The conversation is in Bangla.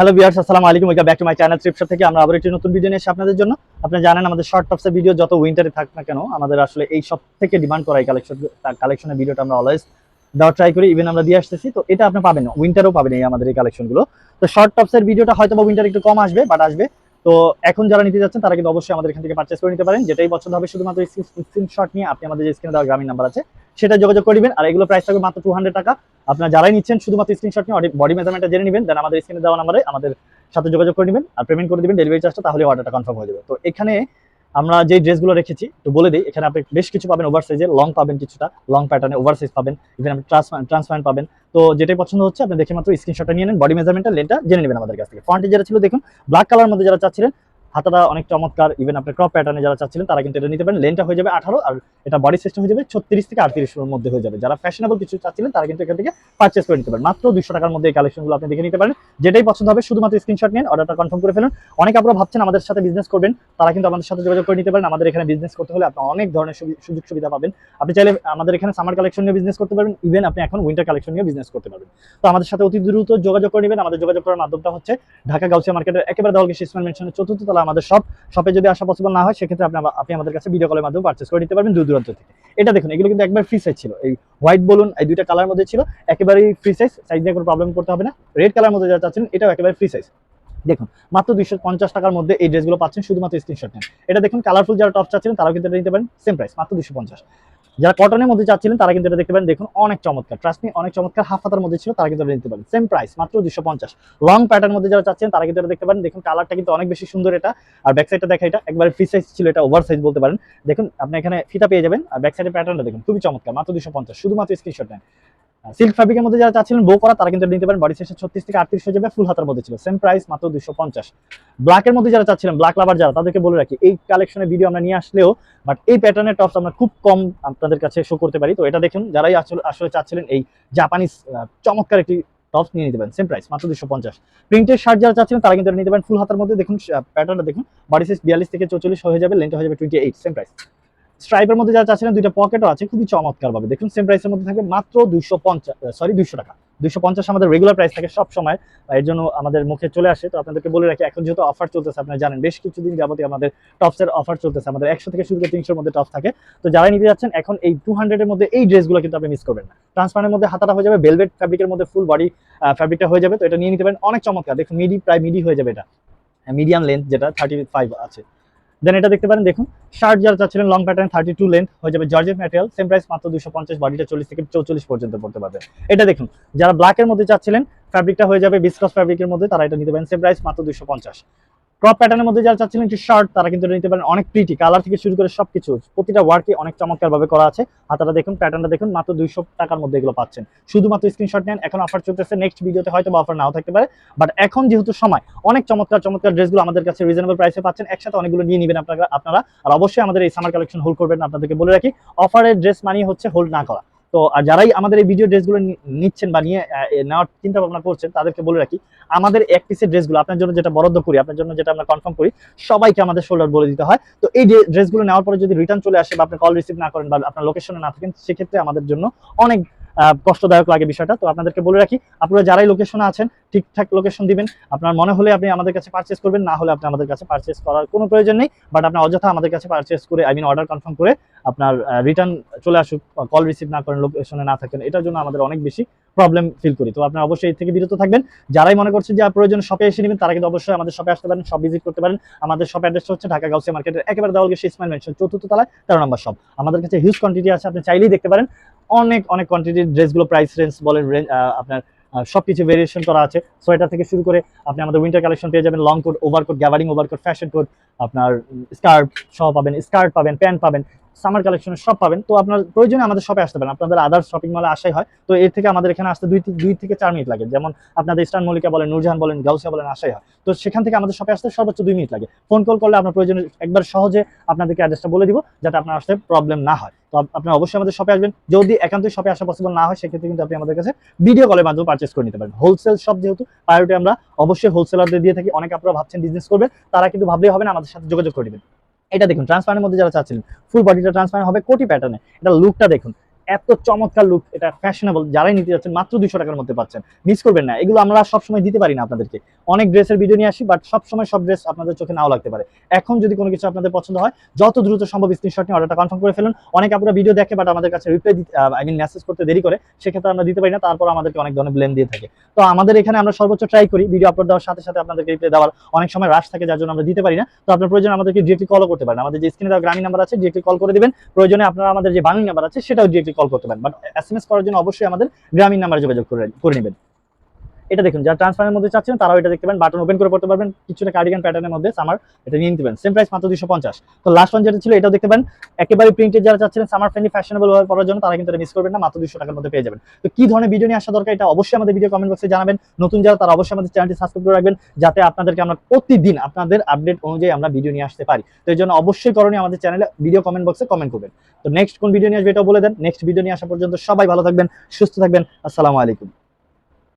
হ্যালো বিয়ার্স আসসালামু আলাইকুম। Welcome back to my channel Tripshop থেকে। আমরা আবার একটি নতুন ভিডিও নিয়ে এসে আপনাদের জন্য। আপনারা জানেন, আমাদের শর্ট টপসের ভিডিও যত উইন্টারে থাক না কেন, আমাদের আসলে এই সব থেকে ডিমান্ড করা এই কালেকশন কালেকশনের ভিডিওটা আমরা অলওয়েজ দেওয়ার ট্রাই করি। ইভেন আমরা দিয়ে আসতেছি, তো এটা আপনি পাবেন উইন্টারও পাবেন এই আমাদের এই কালেকশনগুলো তো শর্ট টপসের ভিডিওটা হয়তো বা উইন্টার একটু কম আসবে বাট আসবে। তো এখন যারা নিতে যাচ্ছেন, তারা কিন্তু অবশ্যই আমাদের এখান থেকে পারচেস করে নিতে পারেন। যেটাই পছন্দ হবে, শুধুমাত্র স্ক্রিনশট নিয়ে আপনি আমাদের স্ক্রিনে দেওয়া গ্রামীণ নাম্বার আছে সেটা যোগাযোগ করে দিবেন আর এগুলো প্রাইস থাকবে মাত্র টু টাকা। আপনারা যারাই নিচ্ছেন, শুধুমাত্র স্ক্রিনশট নিয়ে বডি মেজারমেন্টটা জেনে নেবেন দেন আমাদের স্ক্রিনে দেওয়া নাম্বারে আমাদের সাথে যোগাযোগ করে নেবেন আর পেমেন্ট করে দিবেন ডেলিভারি চার্জটা তাহলে অর্ডারটা কনফার্ম হয়ে যাবে। তো এখানে আমরা যে ড্রেসগুলো রেখেছি তো বলে দিই, এখানে আপনি বেশ কিছু পাবেন ওভার সাইজের লং পাবেন কিছুটা লং প্যাটার্নে ওভার সাইজ পাবেন ইভেন আপনি ট্রান্সপ্যান্ট পাবেন। তো যেটাই পছন্দ হচ্ছে, আপনি দেখে মাত্র স্ক্রিনশটটা নিয়ে নেন বডি মেজারমেন্টটা লেনটা জেনে নেবেন আমাদের কাছ থেকে। ফ্রন্টে যেটা ছিল, দেখুন ব্ল্যাক কালার মধ্যে যারা চাচ্ছিলেন হাতাটা অনেক চমৎকার ইভেন আপনি ক্রপ প্যাটার্নে যারা চাচ্ছিলেন, তারা কিন্তু এটা নিতে পারেন। লেনটা হয়ে যাবে আঠারো, আর এটা বডি সিস্টেম হয়ে যাবে ছত্রিশ থেকে আটত্রিশের মধ্যে হয়ে যাবে। যারা ফ্যাশনেবল কিছু চাচ্ছিলেন, তারা কিন্তু এখান থেকে পারচেস করে নিতে পারেন। মাত্র দুশো টাকার মধ্যে এই কালেকশনগুলো আপনি দেখে নিতে পারেন। যেটাই পছন্দ হবে, শুধুমাত্র স্ক্রিনশট নিন অর্ডারটা কনফার্ম করে ফেলুন। অনেক আপনারা ভাবছেন আমাদের সাথে বিজনেস করবেন, তারা কিন্তু আমাদের সাথে যোগাযোগ করে নিতে পারেন। আমাদের এখানে বিজনেস করতে হলে আপনি অনেক ধরনের সুযোগ সুবিধা পাবেন। আপনি চাইলে আমাদের এখানে সামার কালেকশন নিয়ে বিজনেস করতে পারবেন। ইভেন আপনি এখন উইন্টার কালেকশন নিয়ে বিজনেস করতে পারবেন। তো আমাদের সাথে অতি দ্রুত যোগাযোগ করে নেবেন। আমাদের যোগাযোগ করার মাধ্যমটা হচ্ছে ঢাকা গাউসিয়া মার্কেটের একেবারে দেওয়ালকে শিসমান মেনশনের চতুর্থ তলা আমাদের সব শপে যদি আসা পসিবল না হয়, সেক্ষেত্রে আপনি আপনি আমাদের কাছে ভিডিও কলের মাধ্যমে পারচেস করে নিতে পারবেন দূর দূরান্ত থেকে। এটা দেখুন, এগুলো কিন্তু একবার ফ্রি সাইজ ছিল। এই হোয়াইট বলুন এই দুইটা কালার মধ্যে ছিল, একেবারেই ফ্রি সাইজ সাইজ নিয়ে কোনো প্রবলেম করতে হবে না। রেড কালার মধ্যে যা চাচ্ছেন, এটাও একেবারে ফ্রি সাইজ দেখুন, মাত্র দুইশো পঞ্চাশ টাকার মধ্যে এই ড্রেসগুলো পাচ্ছেন, শুধুমাত্র স্ক্রিনশট নেন। এটা দেখুন কালারফুল যারা টপ চাচ্ছিলেন তারাও কিন্তু এটা নিতে পারেন সেম প্রাইস মাত্র দুশো পঞ্চাশ। যারা কটনের মধ্যে চাচ্ছিলেন তারা কিন্তু এটা দেখতে পারেন। দেখুন, অনেক চমৎকার। ট্রাস্ট মি অনেক চমৎকার হাফ হাতার মধ্যে ছিল, তারা কিন্তু এটা নিতে পারেন। সেম প্রাইস মাত্র দুশো পঞ্চাশ। লং প্যাটার্ন মধ্যে যারা চাচ্ছেন তারা কিন্তু এটা দেখতে পারেন। দেখুন কালারটা কিন্তু অনেক বেশি সুন্দর এটা। আর ব্যাক সাইডটা দেখা এটা। একবার ফ্রি সাইজ ছিল এটা ওভার সাইজ বলতে পারেন। দেখুন, আপনি এখানে ফিতা পেয়ে যাবেন। আর ব্যাক সাইডের প্যাটার্নটা দেখুন, খুবই চমৎকার, মাত্র দুশো পঞ্চাশ। শুধুমাত্র স্ক্রিনশট নেন। সিল্ক ফ্যাব্রিকের মধ্যে যারা চাচ্ছিলেন বো করা, তারা কিন্তু নিতে পারেন। বডি সাইজ ছত্রিশ থেকে আটত্রিশ হয়ে যাবে ফুল হাতার মধ্যে ছিল। সেম প্রাইস মাত্র দুশো পঞ্চাশ। ব্ল্যাকের মধ্যে যারা চাচ্ছিলেন ব্ল্যাক লাভার যারা, তাদেরকে বলে রাখি, এই কালেকশনের ভিডিও আমরা নিয়ে আসলেও বাট এই প্যাটার্নের টপস আমরা খুব কম আপনাদের কাছে শো করতে পারি। তো এটা দেখুন, যারাই আসলে আসলে চাচ্ছিলেন, এই জাপানিজ চমৎকার একটি টপস নিয়ে নিতে পারেন। সেম প্রাইস মাত্র দুশো পঞ্চাশ। প্রিন্টের শার্ট যারা চাচ্ছিলেন, তারা কিন্তু নিতে পারেন। ফুল হাতার মধ্যে দেখুন প্যাটার্নটা দেখুন বডি সাইজ বিয়াল্লিশ থেকে চৌচল্লিশ হয়ে যাবে লেন্থ হয়ে যাবে টোয়েন্টি এইট সেম প্রাইস স্ট্রাইপের মধ্যে যারা চাচ্ছিলেন, দুইটা পকেটও আছে, খুবই চমৎকার ভাবে দেখুন সেম প্রাইসের মধ্যে থাকবে মাত্র দুইশো পঞ্চাশ সরি দুইশো টাকা। দুইশো পঞ্চাশ আমাদের রেগুলার প্রাইস থাকে সব সময় এর জন্য আমাদের মুখে চলে আসে। তো আপনাদেরকে বলে রাখি, এখন যেহেতু অফার চলতেছে, আপনারা জানেন, বেশ কিছুদিন যাবতীয় আমাদের টপসের অফার চলতেছে। আমাদের একশো থেকে শুরু করে তিনশোর মধ্যে টপ থাকে। তো যারা নিতে যাচ্ছেন, এখন এই টু হান্ড্রেডের মধ্যে এই ড্রেসগুলো কিন্তু আপনি মিস করবেন না। ট্রান্সপারের মধ্যে হাতাটা হয়ে যাবে ভেলভেট ফ্যাব্রিকের মধ্যে ফুল বডি ফ্যাব্রিকটা হয়ে যাবে। তো এটা নিয়ে নিতে পারেন, অনেক চমৎকার। দেখুন মিডি প্রায় মিডি হয়ে যাবে এটা। মিডিয়াম লেন্থ যেটা থার্টি ফাইভ আছে। দেন এটা দেখতে পারেন, দেখুন শার্ট যারা চাচ্ছিলেন long pattern thirty two length হয়ে যাবে জর্জেট ম্যাটেরিয়াল সেম প্রাইস মাত্র দুশো পঞ্চাশ বাড়িটা চল্লিশ থেকে চৌচল্লিশ পর্যন্ত পড়তে পারবে। এটা দেখুন, যারা ব্ল্যাকের মধ্যে চাচ্ছিলেন ফ্যাব্রিকটা হয়ে যাবে বিস্কস ফ্যাব্রিকের মধ্যে, তারা এটা নিতে পারেন সেম প্রাইস মাত্র দুশো পঞ্চাশ। ক্রপ প্যাটার্নের মধ্যে যারা চাচ্ছিলেন একটু শার্ট তারা কিন্তু নিতে পারেন অনেক প্রিটি কালার থেকে শুরু করে সবকিছু। প্রতিটা ওয়ার্কে অনেক চমৎকার ভাবে করা আছে। হাতাটা দেখুন প্যাটার্নটা দেখুন, মাত্র দুইশো টাকার মধ্যে এগুলো পাচ্ছেন। শুধুমাত্র স্ক্রিনশট নেন, এখন অফার চলতেছে নেক্সট ভিডিওতে হয়তো অফার নাও থাকতে পারে। বাট এখন যেহেতু সময়, অনেক চমৎকার চমৎকার ড্রেসগুলো আমাদের কাছে রিজনেবল প্রাইসে পাচ্ছেন। একসাথে অনেকগুলো নিয়ে নেবেন আপনারা আপনারা। আর অবশ্যই আমাদের এই সামার কালেকশন হোল্ড করবেন, আপনাদেরকে বলে রাখি অফারের ড্রেস মানি হচ্ছে হোল্ড না করা। তো আর যারাই আমাদের এই ভিডিও ড্রেসগুলো গুলো নিচ্ছেন বা নিয়ে নেওয়ার চিন্তা ভাবনা করছেন, তাদেরকে বলে রাখি, আমাদের এক পিসের ড্রেসগুলো আপনার জন্য যেটা বরাদ্দ করি, আপনার জন্য যেটা আমরা কনফার্ম করি, সবাইকে আমাদের শোল্ডার বলে দিতে হয়। তো এই ড্রেসগুলো নেওয়ার পরে যদি রিটার্ন চলে আসে বা আপনি কল রিসিভ না করেন বা আপনার লোকেশনে না থাকেন, সেক্ষেত্রে আমাদের জন্য অনেক কষ্টদায়ক লাগে বিষয়টা। তো আপনাদেরকে বলে রাখি, আপনারা যারাই লোকেশনে আছেন, ঠিকঠাক লোকেশন দিবেন। আপনার মনে হলে আপনি আমাদের কাছে পারচেস করবেন, না হলে আপনি আমাদের কাছে পারচেস করার কোনো প্রয়োজন নেই। বাট আপনি অযথা আমাদের কাছে পারচেস করে আই মিন অর্ডার কনফার্ম করে আপনার রিটার্ন চলে আসুক কল রিসিভ না করেন লোকেশনে না থাকেন, এটার জন্য আমাদের অনেক বেশি প্রবলেম ফিল করি। তো আপনারা অবশ্যই এর থেকে বিরত থাকবেন। যারাই মনে করছেন যে প্রয়োজন শপে এসে নেবেন, তারা কিন্তু অবশ্যই আমাদের শপে আসতে পারেন সব ভিজিট করতে পারেন। আমাদের শপ অ্যাড্রেসটা হচ্ছে ঢাকা গাউসিয়া মার্কেটের একেবারে দেওয়ালকে ইসমাইল মেনশন চতুর্থ তলায় তেরো নম্বর শপ আমাদের কাছে হিউজ কোয়ান্টিটি আছে, আপনি চাইলেই দেখতে পারেন। অনেক অনেক কোয়ান্টিটির ড্রেসগুলো প্রাইস রেঞ্জ বলেন আপনার সবকিছু ভেরিয়েশন করা আছে। সোয়েটার থেকে শুরু করে আপনি আমাদের উইন্টার কালেকশন পেয়ে যাবেন long coat overcoat gathering overcoat fashion coat আপনার স্কার্ট সহ পাবেন স্কার্ট পাবেন প্যান্ট পাবেন। সামার কালেকশনের সব পাবেন। তো আপনার প্রয়োজনে আমাদের শপে আসতে পারেন। আপনাদের আদার্স শপিং মলে আসাই হয়। তো এর থেকে আমাদের এখানে আসতে দুই দুই থেকে চার মিনিট লাগে। যেমন আপনাদের ইস্টার্ন মল্লিকা বলেন, নুরজাহান বলেন, গাউসিয়া বলেন আসাই হয়। তো সেখান থেকে আমাদের শপে আসতে সর্বোচ্চ দুই মিনিট লাগে। ফোন কল করলে আপনার প্রয়োজনে একবার সহজে আপনাদেরকে অ্যাড্রেসটা বলে দিব, যাতে আপনার আসতে প্রবলেম না হয়। তো আপনি অবশ্যই আমাদের শপে আসবেন। যদি একান্তই শপে আসা পসিবল না হয়, সেক্ষেত্রে কিন্তু আপনি আমাদের কাছে ভিডিও কলের মাধ্যমে পারচেস করে নিতে পারেন। হোলসেল শপ যেহেতু প্রায়োরিটি আমরা অবশ্যই হোলসেলারদের দিয়ে থাকি। অনেক আপনারা ভাবছেন বিজনেস করবে তারা কিন্তু ভাবলেই হবে না, আমাদের সাথে যোগাযোগ করে নেবেন। এটা দেখুন ট্রান্সফারের মধ্যে যারা চাচ্ছিলেন ফুল বডিটা ট্রান্সপারেন্ট হবে কোটি প্যাটার্নে এটা লুকটা দেখুন এত চমৎকার লুক এটা ফ্যাশনেবল যারাই নিতে যাচ্ছেন, মাত্র দুশো টাকার মধ্যে পাচ্ছেন। মিস করবেন না, এগুলো আমরা সবসময় দিতে পারি না আপনাদেরকে। অনেক ড্রেসের ভিডিও নিয়ে আসি বাট সবসময় সব ড্রেস আপনাদের চোখে নাও লাগতে পারে। এখন যদি কোনো কিছু আপনাদের পছন্দ হয়, যত দ্রুত সম্ভব স্ক্রিনশট নিয়ে অর্ডারটা কনফার্ম করে ফেলুন। অনেক আপনারা ভিডিও দেখে বাট আমাদের কাছে রিপ্লাই আই মিন মেসেজ করতে দেরি করে, সেক্ষেত্রে আমরা দিতে পারি না, তারপর আমাদেরকে অনেক ধরনের ব্লেম দিয়ে থাকে। তো আমাদের এখানে আমরা সর্বোচ্চ ট্রাই করি ভিডিও আপলোড দেওয়ার সাথে সাথে আপনাদেরকে রিপ্লাই দেওয়ার। অনেক সময় রাশ থাকে, যার জন্য আমরা দিতে পারি না। তো আপনার প্রয়োজন, আমাদেরকে ডিরেক্টলি কলও করতে পারেন। আমাদের যে স্ক্রিনে দেওয়া গ্রামীণ নাম্বার আছে ডিরেক্টলি কল করে দিবেন। প্রয়োজনে আপনারা আমাদের যে বাংলা নাম্বার আছে, সেটাও ডিরেক্টলি কল করতে পারেন। বাট এস এম এস করার জন্য অবশ্যই আমাদের গ্রামীণ নাম্বারে যোগাযোগ করে করে নেবেন। এটা দেখুন, যারা ট্রান্সফারের মধ্যে চাচ্ছেন, তারাও এটা দেখতে পারেন। বাটন ওপেন করে পড়তে পারবেন। কিছুটা কার্ডিগান প্যাটার্নের মধ্যে সামার এটা নিয়ে নিতে পারেন। সেম প্রাইস মাত্র দুশো পঞ্চাশ। তো লাস্ট ওয়ান যেটা ছিল, এটাও দেখতে পারেন। একেবারে প্রিন্টেড যারা চাচ্ছিলেন সামার ফ্রেন্ডলি ফ্যাশনেবল ভাবে পড়ার জন্য, তারা কিন্তু মিস করবেন না। মাত্র দুশো টাকার মধ্যে পেয়ে যাবেন। তো কি ধরনের ভিডিও নিয়ে আসা দরকার, এটা অবশ্যই আমাদের ভিডিও কমেন্ট বক্সে জানাবেন। নতুন যারা, তারা অবশ্যই আমাদের চ্যানেলটি সাবস্ক্রাইব করে রাখবেন, যাতে আপনাদেরকে আমরা প্রতিদিন আপনাদের আপডেট অনুযায়ী আমরা ভিডিও নিয়ে আসতে পারি। তো এই জন্য অবশ্যই করণীয় আমাদের চ্যানেলে ভিডিও কমেন্ট বক্সে কমেন্ট করবেন। তো নেক্সট কোন ভিডিও নিয়ে আসবে, এটাও বলে দেন। নেক্সট ভিডিও নিয়ে আসা পর্যন্ত সবাই ভালো থাকবেন, সুস্থ থাকবেন। আসসালামু আলাইকুম।